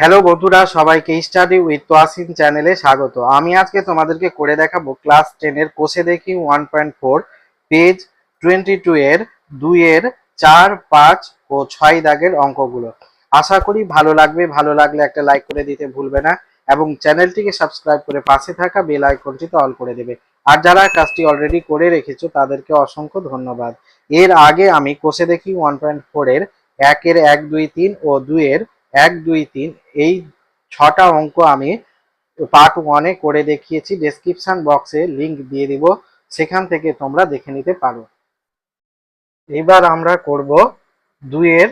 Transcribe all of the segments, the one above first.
Hello বন্ধুরা, সবাইকে study with Toyasin চ্যানেলে স্বাগত। আমি আজকে তোমাদেরকে করে দেখাবো ক্লাস টেনের কোষে দেখি one point four page twenty two এর দুইয়ের চার, পাঁচ ও ছয় দাগের অঙ্কগুলো। আশা করি ভালো লাগবে, ভালো লাগলে একটা লাইক করে দিতে ভুলবে না এবং চ্যানেলটিকে সাবস্ক্রাইব করে পাশে থাকা বেল আইকনটিতে অল করে দেবে। আর যারা কাজটি অলরেডি করে রেখেছো, তাদেরকে অসংখ্য ধন্যবাদ। এর আগে আমি কোষে দেখি ওয়ান পয়েন্ট ফোর এর একের এক, দুই, তিন ও দুইয়ের এক, দুই, তিন, এই ছটা অঙ্ক আমি পার্ট ওয়ানে করে দেখিয়েছি। ডেসক্রিপশন বক্সে লিংক দিয়ে দিব। সেখান থেকে তোমরা দেখে নিতে পারো। এবার আমরা করব দুইয়ের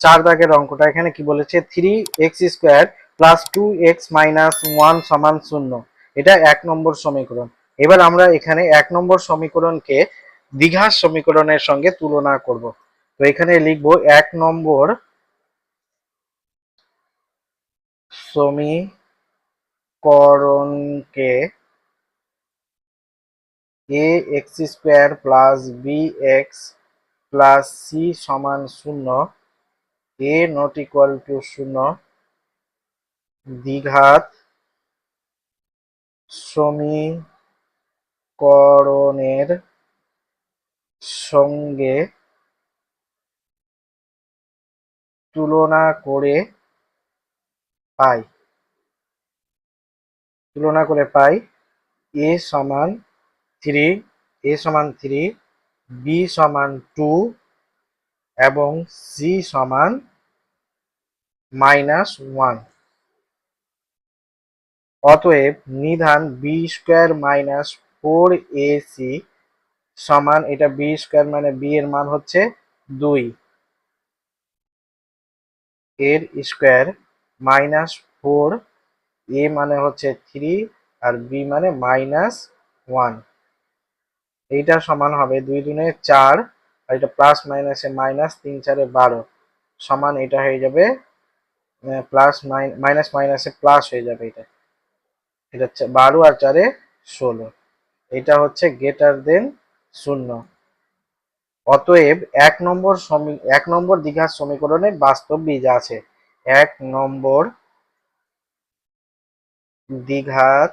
চার দাগের অঙ্কটা। এখানে কি বলেছে? Three x square plus two x minus one সমান শূন্য। এটা এক নম্বর সমীকরণ। এবার আমরা এখানে এক নম্বর সমীকরণকে দ্বিঘাত সমীকরণের সঙ্গে তুলনা করব। তো এখানে লিখব এক নম্বর সমীকরণকে a x square plus b x plus c সমান শূন্য এ নট ইকুয়াল টু শূন্য দ্বিঘাত সমীকরণের সঙ্গে তুলনা করে পাই। তুলনা করে পাই এ সমান থ্রি, এ সমান থ্রি, বি সমান টু এবং সি সমান মাইনাস ওয়ান। অতএব নিধান b square minus four a c সমান এটা বি স্কোয়ার মানে বি এর মান হচ্ছে দুই। এর স্কোয়ার মাইনাস ফোর, এ মানে হচ্ছে থ্রি আর বি মানে মাইনাস ওয়ান। এইটা সমান হবে দুই দুনে চার, আর এটা প্লাস মাইনাসে মাইনাস তিন চারে বারো। সমান এটা হয়ে যাবে প্লাস মাইনাস মাইনাসে প্লাস হয়ে যাবে এটা। এটা বারো আর চারে ষোলো। এটা হচ্ছে গ্রেটার দেন শূন্য। অতএব এক নম্বর সমী, এক নম্বর দ্বিঘাত সমীকরণে বাস্তব বীজ আছে। এক নম্বর দ্বিঘাত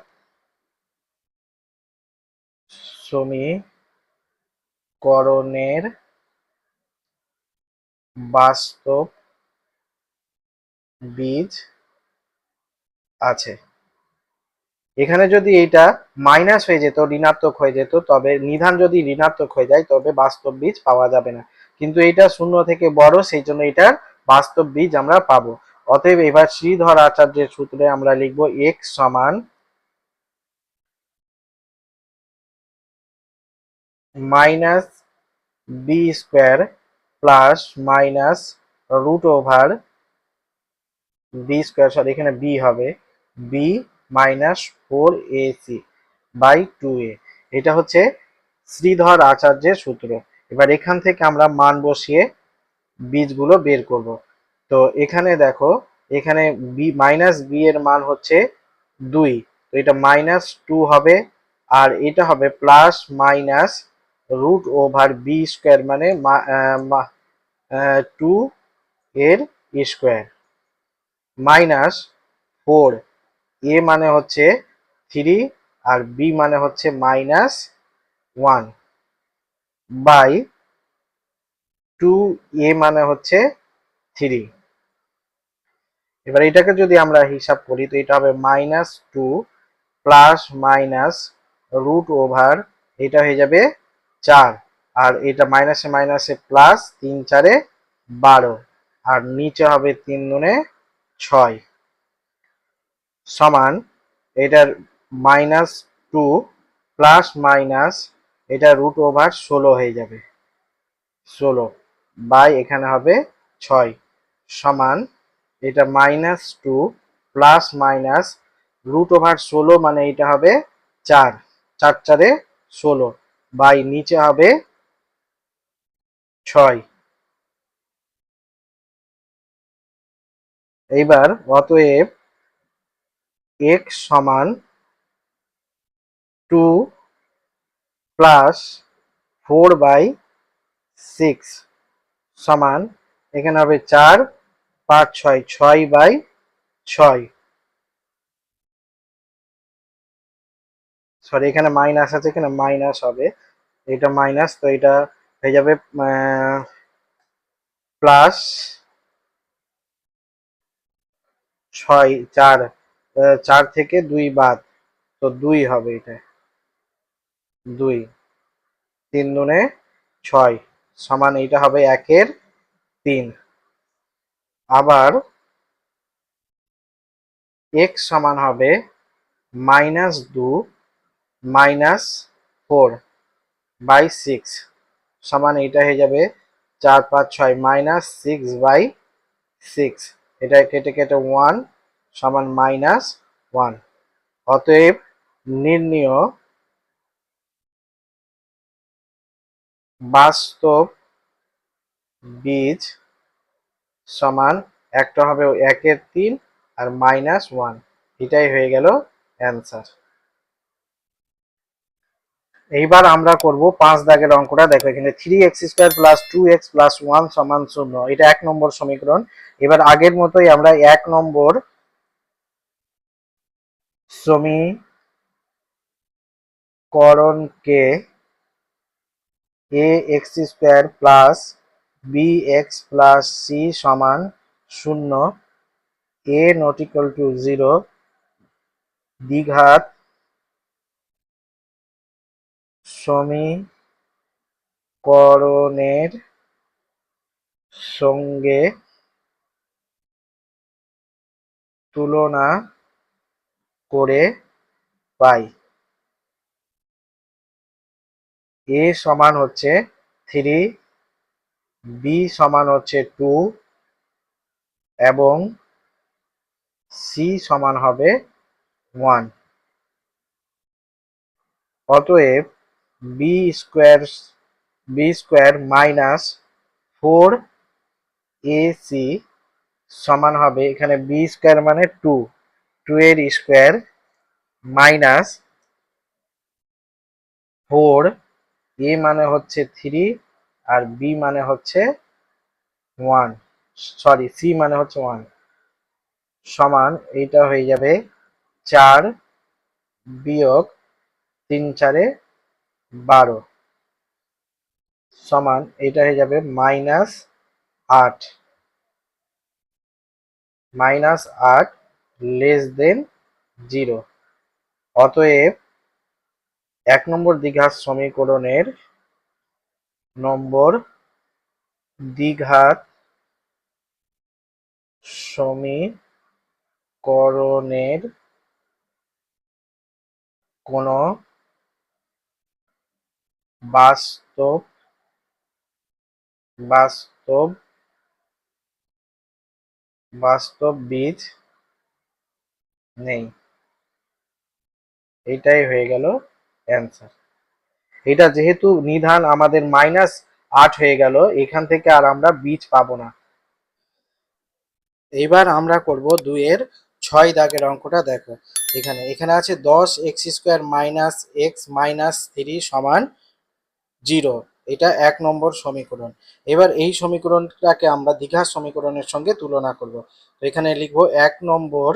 সমীকরণের বাস্তব বীজ আছে। এখানে যদি এটা মাইনাস হয়ে যেত, ঋণাত্মক হয়ে যেত, তবে নিধান যদি ঋণাত্মক হয়ে যায়, তবে বাস্তব বীজ পাওয়া যাবে না। কিন্তু এটা শূন্য থেকে বড়, সেই জন্য এটার বাস্তব বীজ আমরা পাবো। অতএব এবার শ্রীধর আচার্যের সূত্রে আমরা লিখব এক্স সমান minus b square plus minus root over b square sorry এখানে বি হবে। B minus four a c by two a এটা হচ্ছে শ্রীধর আচার্যের সূত্র। এবার এখান থেকে আমরা মান বসিয়ে বীজগুলো বের করব। তো এখানে দেখো, এখানে বি মাইনাস বি এর মান হচ্ছে দুই। তো এটা মাইনাস টু হবে, আর এটা হবে plus minus root over b square মানে টু এর স্কোয়ার মাইনাস ফোর এ মানে হচ্ছে থ্রি আর বি মানে হচ্ছে minus one by two a মানে হচ্ছে থ্রি এবার এটাকে যদি আমরা হিসাব করি, তো এটা হবে minus two plus minus root over এটা হয়ে যাবে চার। আর এটা মাইনাসে মাইনাসে প্লাস তিন চারে বারো। আর নিচে হবে তিন দুনে ছয়। সমান এটার মাইনাস টু প্লাস মাইনাস এটা রুট ওভার ষোলো হয়ে যাবে। ষোলো। বাই এখানে হবে ছয় সমান এটা minus two plus minus root over ষোলো মানে এটা হবে চার চার চারে ষোলো। বাই নিচে হবে ছয়। এইবার অতএব এক্স সমান two plus four by six সমান, এখানে হবে চার পাঁচ ছয় ছয় বাই ছয়। সরি এখানে মাইনাস আছে, এখানে মাইনাস হবে। এটা মাইনাস তো এটা হয়ে যাবে প্লাস ছয়, চার চার থেকে দুই বাদ, তো দুই হবে এটা। দুই, তিন দুনে ছয়। সমান এইটা হবে একের তিন। আবার এক্স সমান হবে মাইনাস দু মাইনাস ফোর বাই সিক্স সমান এইটা হয়ে যাবে চার, পাঁচ, ছয় মাইনাস সিক্স বাই সিক্স এটা কেটে কেটে ওয়ান সমান মাইনাস ওয়ান অতএব নির্ণীয় বাস্তব বীজ সমান একটা হবে একের তিন আর মাইনাস ওয়ান এটাই হয়ে গেল অ্যান্সার এইবার আমরা করব পাঁচ দাগের অঙ্কটা। দেখো এখানে three x square plus two x plus one সমান শূন্য। এটা এক নম্বর সমীকরণ। এবার আগের মতোই আমরা এক নম্বর সমীকরণকে a x square plus b x plus c সমান শূন্য a not equal to zero দ্বিঘাত সমীকরণের সঙ্গে তুলনা করে পাই। এ সমান হচ্ছে থ্রি, বি সমান হচ্ছে টু এবং সি সমান হবে ওয়ান। অতএব b square b square minus four a c সমান হবে, এখানে বি স্কোয়ার মানে টু টু এর স্কোয়ার মাইনাস ফোর এ মানে হচ্ছে থ্রি আর বি মানে হচ্ছে ওয়ান সরি সি মানে হচ্ছে ওয়ান সমান, এইটা হয়ে যাবে চার বিয়োগ তিন চারে বারো। সমান এটা হয়ে যাবে মাইনাস আট। মাইনাস আট লেস দেন জিরো অতএব এক নম্বর দ্বিঘাত সমীকরণের নম্বর দ্বিঘাত সমীকরণের কোন বাস্তব বাস্তব বাস্তব বীজ নেই। এইটাই হয়ে গেল অ্যান্সার এটা যেহেতু নিধান আমাদের মাইনাস আট হয়ে গেল, এখান থেকে আর আমরা বীজ পাবো না। এবার আমরা করব দুইয়ের ছয় দাগের অঙ্কটা, দেখো। এখানে এখানে আছে দশ x square minus x minus three সমান জিরো। এটা এক নম্বর সমীকরণ। এবার এই সমীকরণটাকে আমরা দ্বিঘাত সমীকরণের সঙ্গে তুলনা করব। এখানে লিখব এক নম্বর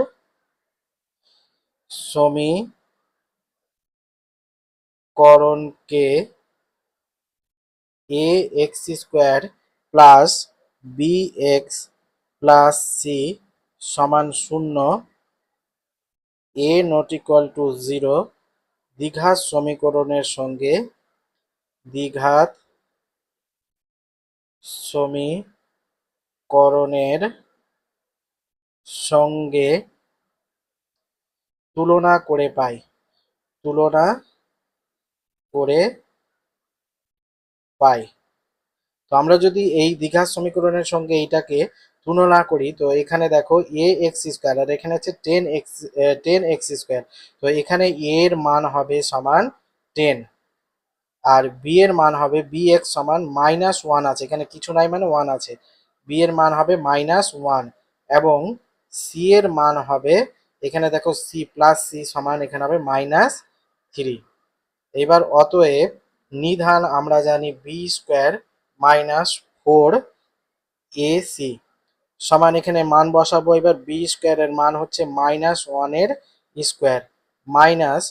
সমীকরণকে a x square plus b x plus c সমান শূন্য a not equal to zero দ্বিঘাত সমীকরণের সঙ্গে দ্বিঘাত সমীকরণের সঙ্গে তুলনা করে পাই। তুলনা করে পাই। তো আমরা যদি এই দ্বিঘাত সমীকরণের সঙ্গে এইটাকে তুলনা করি, তো এখানে দেখো এ এক্স স্কোয়ার আর এখানে হচ্ছে ten x ten x square তো এখানে এর মান হবে সমান টেন আর বি এর মান হবে বি এক্স সমান মাইনাস ওয়ান আছে। এখানে কিছু নাই মানে ওয়ান আছে। বি এর মান হবে মাইনাস ওয়ান এবং সি এর মান হবে, এখানে দেখো সি প্লাস সি সমান এখানে হবে মাইনাস থ্রি এবার অতএব নিধান আমরা জানি b square minus four a c সমান এখানে মান বসাবো, এবার বি স্কোয়ারের মান হচ্ছে মাইনাস ওয়ানের square minus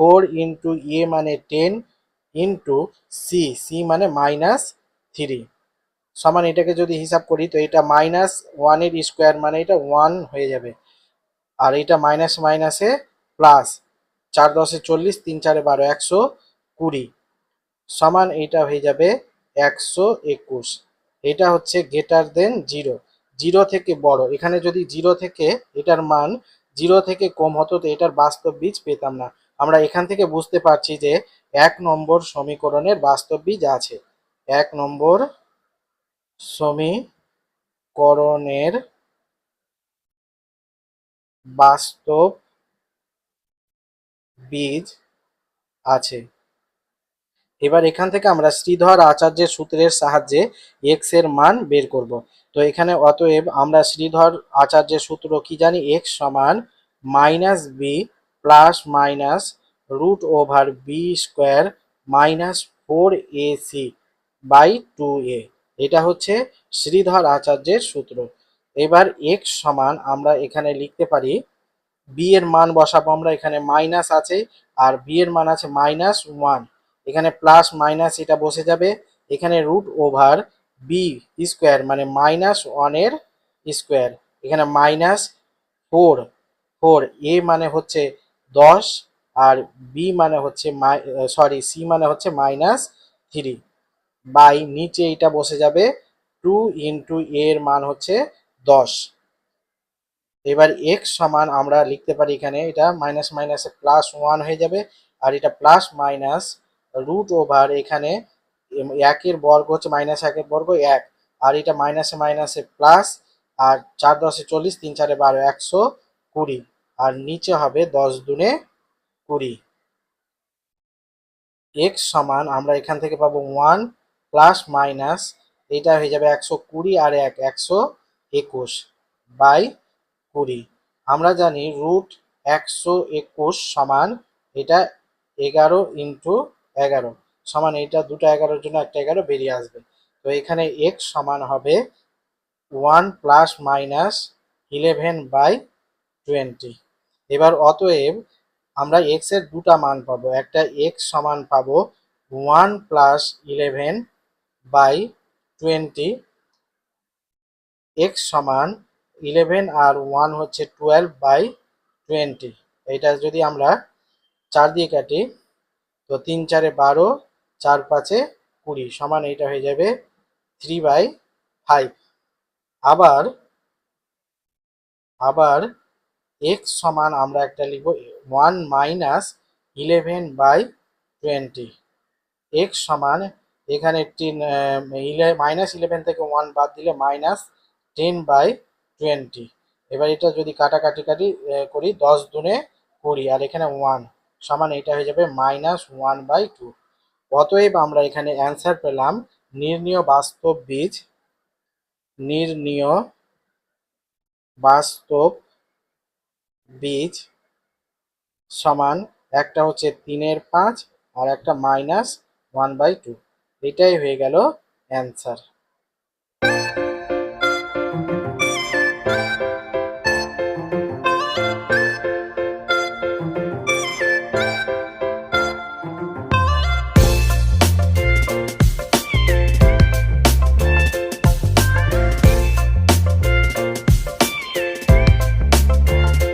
four into a মানে টেন ইন্টু সি সি মানে মাইনাস থ্রি সমান এটাকে যদি হিসাব করি, তো এটা মাইনাস ওয়ানের স্কোয়ার মানে এটা ওয়ান হয়ে যাবে। আর এটা মাইনাস মাইনাসে প্লাস চার দশে চল্লিশ, তিন চারে বারো একশো কুড়ি। সমান এইটা হয়ে যাবে একশো একুশ। এটা হচ্ছে গেটার দেন জিরো জিরো থেকে বড়। এখানে যদি জিরো থেকে এটার মান জিরো থেকে কম হতো, তো এটার বাস্তব বীজ পেতাম না। আমরা এখান থেকে বুঝতে পারছি যে এক নম্বর সমীকরণের বাস্তব বীজ আছে। এক নম্বর সমীকরণের বাস্তব বীজ আছে। এবার এখান থেকে আমরা শ্রীধর আচার্যের সূত্রের সাহায্যে এক্সের মান বের করব। তো এখানে অতএব আমরা শ্রীধর আচার্যের সূত্র কি জানি? এক্স সমান minus b plus minus root over b square minus four a c by two a এটা হচ্ছে শ্রীধর আচার্যের সূত্র। এবার এক্স সমান আমরা এখানে লিখতে পারি বি এর মান বসাবো আমরা, এখানে মাইনাস আছে, আর বি এর মান আছে মাইনাস ওয়ান এখানে প্লাস মাইনাস এটা বসে যাবে, এখানে রুট ওভার বি স্কোয়ার মানে মাইনাস ওয়ানের স্কোয়ার এখানে মাইনাস ফোর ফোর এ মানে হচ্ছে দশ, আর বি মানে হচ্ছে সরি সি মানে হচ্ছে মাইনাস থ্রি বাই নিচে এটা বসে যাবে টু ইন্টু এর মান হচ্ছে দশ। এবার এক্স সমান আমরা লিখতে পারি এখানে, এটা মাইনাস মাইনাসে প্লাস ওয়ান হয়ে যাবে, আর এটা প্লাস মাইনাস রুট ওভার এখানে একের বর্গ হচ্ছে মাইনাস একের বর্গ এক, আর এটা মাইনাসে মাইনাসে প্লাস আর চার দশে চল্লিশ, তিন চারে বারো একশো কুড়ি, আর নিচে হবে দশ দুনে কুড়ি। এক্স সমান আমরা এখান থেকে পাবো ওয়ান প্লাস মাইনাস এটা হয়ে যাবে একশো কুড়ি আর এক, একশো একুশ বাই কুড়ি আমরা জানি রুট একশো একুশ সমান এটা এগারো ইন্টু এগারো। সমান এটা দুটো এগারোর জন্য একটা এগারো বেরিয়ে আসবে। তো এখানে এক্স সমান হবে one plus minus eleven by twenty এবার অতএব আমরা এক্সের দুটা মান পাবো। একটা এক্স সমান পাবো one plus eleven by twenty x সমান ইলেভেন আর ওয়ান হচ্ছে টুয়েলভ বাই টোয়েন্টি এটা যদি আমরা চার দিয়ে কাটি, তো তিন চারে বারো, চার পাঁচে কুড়ি, সমান এইটা হয়ে যাবে থ্রি বাই ফাইভ আবার আবার এক্স সমান আমরা একটা লিখব one minus eleven by twenty x সমান এখানে টেন মাইনাস ইলেভেন থেকে ওয়ান বাদ দিলে মাইনাস টেন বাই টোয়েন্টি। এবার এটা যদি কাটাকাটি কাটি করি, দশ দুনে কুড়ি, আর এখানে ওয়ান সমান এটা হয়ে যাবে মাইনাস ওয়ান বাই টু অতএব আমরা এখানে অ্যান্সার পেলাম, নির্ণীয় বাস্তব বীজ, নির্ণীয় বাস্তব বীজ সমান একটা হচ্ছে তিনের পাঁচ, আর একটা মাইনাস ওয়ান বাই টু এটাই হয়ে গেল অ্যান্সার